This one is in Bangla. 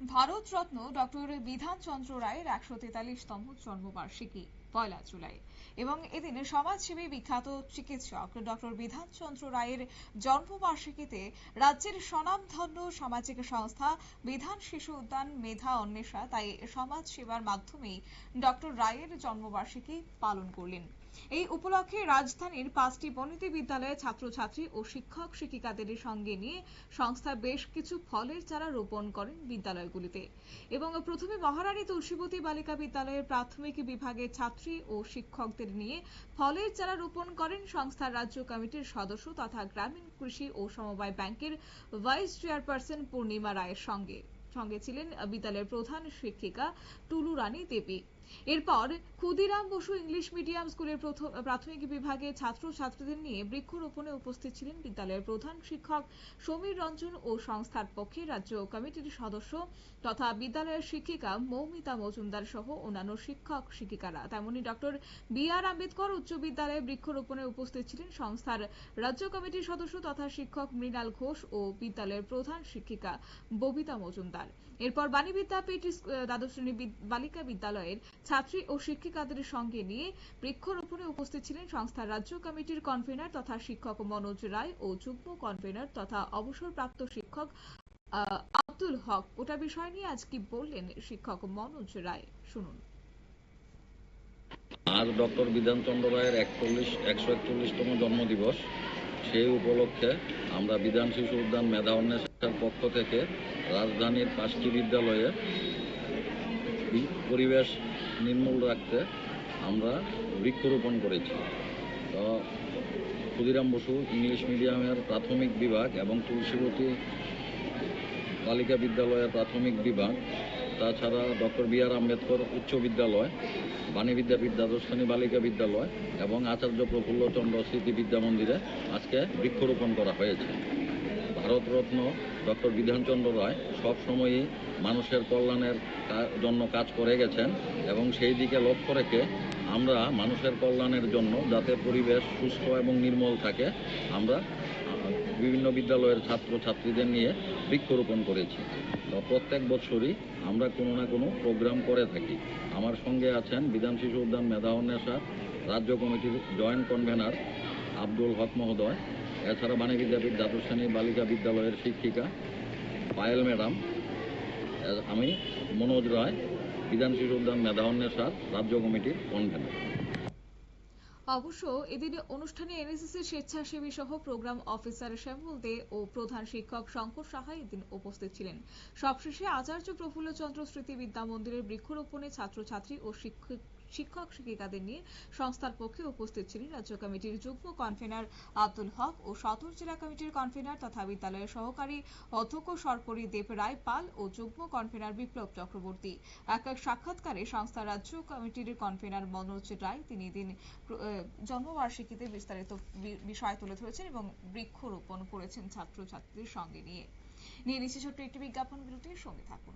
ভারতরত্ন ডক্টর বিধানচন্দ্র রায়ের একশো তেতাল্লিশতম জন্মবার্ষিকী। পয়লা জুলাই। এবং এদিন সমাজসেবী বিখ্যাত চিকিৎসক ডক্টর বিধান চন্দ্র রায়ের জন্মবার্ষিকীতে রাজ্যের স্বনামধন্য সামাজিক সংস্থা বিধান শিশু উদ্যান মেধা অন্বেষা তাই সমাজ সেবার মাধ্যমেই ডক্টর রায়ের জন্মবার্ষিকী পালন করলেন। এই উপলক্ষে রাজধানীর পাঁচটি বনিতি বিদ্যালয়ের ছাত্রছাত্রী ও শিক্ষক শিক্ষিকাদের সঙ্গে নিয়ে সংস্থা বেশ কিছু ফলের চারা রোপণ করেন বিদ্যালয়গুলিতে। এবং প্রথমে মহারানী তুলসীবতী বালিকা বিদ্যালয়ের প্রাথমিক বিভাগের ছাত্রী ও শিক্ষকদের নিয়ে ফলের চারা রোপণ করেন সংস্থার রাজ্য কমিটির সদস্য তথা গ্রামীণ কৃষি ও সমবায় ব্যাংকের ভাইস চেয়ারপারসন পূর্ণিমা রায়ের সঙ্গে। সঙ্গে ছিলেন বিদ্যালয়ের প্রধান শিক্ষিকা টুলু রানী দেবী এরপর ক্ষুদিরাম বসু ইংলিশ মিডিয়াম স্কুলের প্রথম, প্রাথমিক বিভাগে ছাত্র ছাত্রীদের নিয়ে বৃক্ষরোপণে উপস্থিত ছিলেন বিদ্যালয়ের প্রধান শিক্ষক সমীর রঞ্জন ও সংস্থার পক্ষে রাজ্য কমিটির সদস্য তথা বিদ্যালয়ের শিক্ষিকা মৌমিতা মজুমদার সহ অন্যান্য শিক্ষক শিক্ষিকারা। তেমনি ডক্টর বি আর আম্বেদকর উচ্চ বিদ্যালয়ে বৃক্ষরোপণে উপস্থিত ছিলেন সংস্থার রাজ্য কমিটির সদস্য তথা শিক্ষক মৃণাল ঘোষ ও বিদ্যালয়ের প্রধান শিক্ষিকা ববিতা মজুমদার। এরপর বাণী বিদ্যাপীঠ দ্বাদশ শ্রেণি বালিকা বিদ্যালয়ের ছাত্রী ও শিক্ষিকাদের সঙ্গে নিয়ে বৃক্ষরোপণে উপস্থিত ছিলেন সংস্থার রাজ্য কমিটির কনভেনার তথা শিক্ষক মনোজ রায় ও যুগ্ম কনভেনার তথা অবসরপ্রাপ্ত শিক্ষক আব্দুল হক। ওটা বিষয় নিয়ে আজ কি বললেন শিক্ষক মনোজ রায়? শুনুন। আজ ডক্টর বিধানচন্দ্র রায়ের একচল্লিশ, একশো একচল্লিশতম জন্মদিবস। সেই উপলক্ষে আমরা বিধান শিশু উদ্যান মেধা অন্বেষণের পক্ষ থেকে রাজধানীর পাঁচটি বিদ্যালয়ে পরিবেশ নির্মূল রাখতে আমরা বৃক্ষরোপণ করেছি। তো ক্ষুদিরাম বসু, ইংলিশ মিডিয়ামের প্রাথমিক বিভাগ এবং তুলসীবতী বালিকা বিদ্যালয়ের প্রাথমিক বিভাগ, তাছাড়া ডক্টর বি আর আম্বেদকর উচ্চ বিদ্যালয়, বাণী বিদ্যাপীঠ দ্বাদশ শ্রেণি বালিকা বিদ্যালয় এবং আচার্য প্রফুল্লচন্দ্র স্মৃতি বিদ্যা মন্দিরে আজকে বৃক্ষরোপণ করা হয়েছে। ভারতরত্ন ডক্টর বিধানচন্দ্র রায় সবসময়ই মানুষের কল্যাণের জন্য কাজ করে গেছেন এবং সেই দিকে লক্ষ্য রেখে আমরা মানুষের কল্যাণের জন্য যাতে পরিবেশ সুস্থ এবং নির্মল থাকে, আমরা বিভিন্ন বিদ্যালয়ের ছাত্র ছাত্রীদের নিয়ে বৃক্ষরোপণ করেছি। প্রত্যেক বছরই আমরা কোনো না কোনো প্রোগ্রাম করে থাকি। আমার সঙ্গে আছেন বিধান শিশু উদ্যান মেধা অন্বেষা, রাজ্য কমিটির জয়েন্ট কনভেনার আব্দুল হক মহোদয়, এছাড়া বাণী বিদ্যাপীঠ দ্বাদশ শ্রেণি বালিকা বিদ্যালয়ের শিক্ষিকা পায়েল ম্যাডাম আমি মনোজ রায়, বিধান শিশু উদ্যান অন্বেষার রাজ্য কমিটির কনভেনার। অবশ্য এদিনে অনুষ্ঠানে এনএসএস এর স্বেচ্ছাসেবী সহ প্রোগ্রাম অফিসার শ্যামল দে ও প্রধান শিক্ষক শঙ্কর সাহা এদিন উপস্থিত ছিলেন। সবশেষে আচার্য প্রফুল্লচন্দ্র স্মৃতি বিদ্যা মন্দিরের বৃক্ষরোপণে ছাত্রছাত্রী ও শিক্ষক শিক্ষক শিক্ষিকাদের নিয়ে সংস্থার পক্ষে উপস্থিত ছিলেন রাজ্য কমিটির যুগ্ম কনভেনার আব্দুল হক ও সদর জেলা কমিটির কনভেনার তথা বিদ্যালয়ের সহকারী অধ্যক্ষ সরপরী দেব রায় পাল ও যুগ্ম কনভেনার বিপ্লব চক্রবর্তী। এক এক সাক্ষাৎকারে সংস্থার রাজ্য কমিটির কনভেনার মনোজ রায় তিনি দিন জন্মবার্ষিকীতে বিস্তারিত বিষয় তুলে ধরেছেন এবং বৃক্ষরোপণ করেছেন ছাত্রছাত্রীদের সঙ্গে নিয়ে। নিয়ে নিচ্ছে ছোট্ট একটি বিজ্ঞাপন বিরতির সঙ্গে থাকুন।